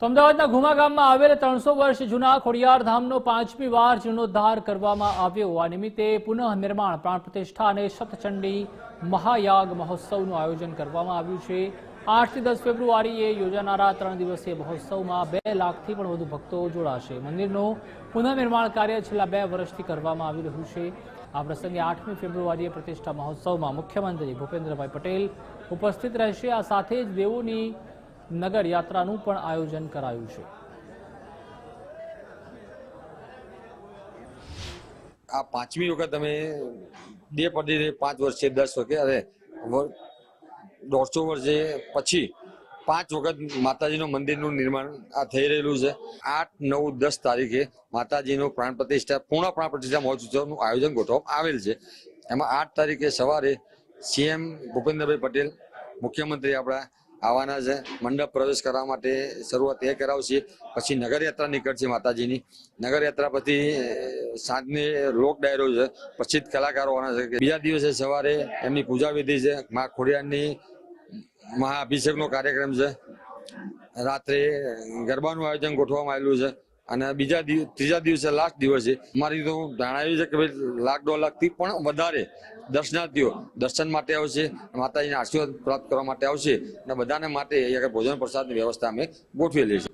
તો અમદાવાદના ઘુમા ગામમાં આવેલ ત્રણસો વર્ષ જૂના ખોડિયાર ધામનો પાંચમી વાર જીર્ણોદ્ધાર કરવામાં આવ્યો. આ નિમિત્તે પુનઃ નિર્માણ પ્રાણ પ્રતિષ્ઠા અને શતચંડી મહાયાગ મહોત્સવનું આયોજન કરવામાં આવ્યું છે. આઠથી દસ ફેબ્રુઆરીએ યોજાનારા ત્રણ દિવસીય મહોત્સવમાં બે લાખથી પણ વધુ ભક્તો જોડાશે. મંદિરનું પુનઃનિર્માણ કાર્ય છેલ્લા બે વર્ષથી કરવામાં આવી રહ્યું છે. આ પ્રસંગે આઠમી ફેબ્રુઆરીએ પ્રતિષ્ઠા મહોત્સવમાં મુખ્યમંત્રી ભૂપેન્દ્રભાઈ પટેલ ઉપસ્થિત રહેશે. આ સાથે જ દેવોની નગર યાત્રાનું પણ આયોજન કરાયું છે. આ પાંચમી વખત અમે બે પડી પાંચ વર્ષે દસ વખતે, અરે દોઢસો વર્ષે પછી પાંચ વખત માતાજીનું મંદિરનું નિર્માણ આ થઈ રહેલું છે. આઠ, નવ, દસ તારીખે માતાજીનું પ્રાણ પ્રતિષ્ઠા, પૂર્ણ પ્રાણ પ્રતિષ્ઠા મહોત્સવનું આયોજન ગોઠવવામાં આવેલ છે. એમાં આઠ તારીખે સવારે સીએમ ભૂપેન્દ્રભાઈ પટેલ, મુખ્યમંત્રી આપણા આવવાના છે. મંડપ પ્રવેશ કરવા માટે શરૂઆત એ કરાવશે. પછી નગરયાત્રા નીકળશે માતાજીની. નગરયાત્રા પછી સાંજને લોક ડાયરો છે. પછી કલાકારો આવવાના છે. બીજા દિવસે સવારે એમની પૂજા વિધિ છે. મા ખોડિયારની મહાઅભિષેકનો કાર્યક્રમ છે. રાત્રે ગરબાનું આયોજન ગોઠવવામાં આવેલું છે. અને બીજા ત્રીજા દિવસે લાસ્ટ દિવસ છે. અમારી તો એવી છે કે ભાઈ, લાખ દોઢ લાખથી પણ વધારે દર્શનાર્થીઓ દર્શન માટે આવશે, માતાજીના આશીર્વાદ પ્રાપ્ત કરવા માટે આવશે અને બધાને માટે અહીંયા ભોજન પ્રસાદની વ્યવસ્થા અમે ગોઠવેલી છે.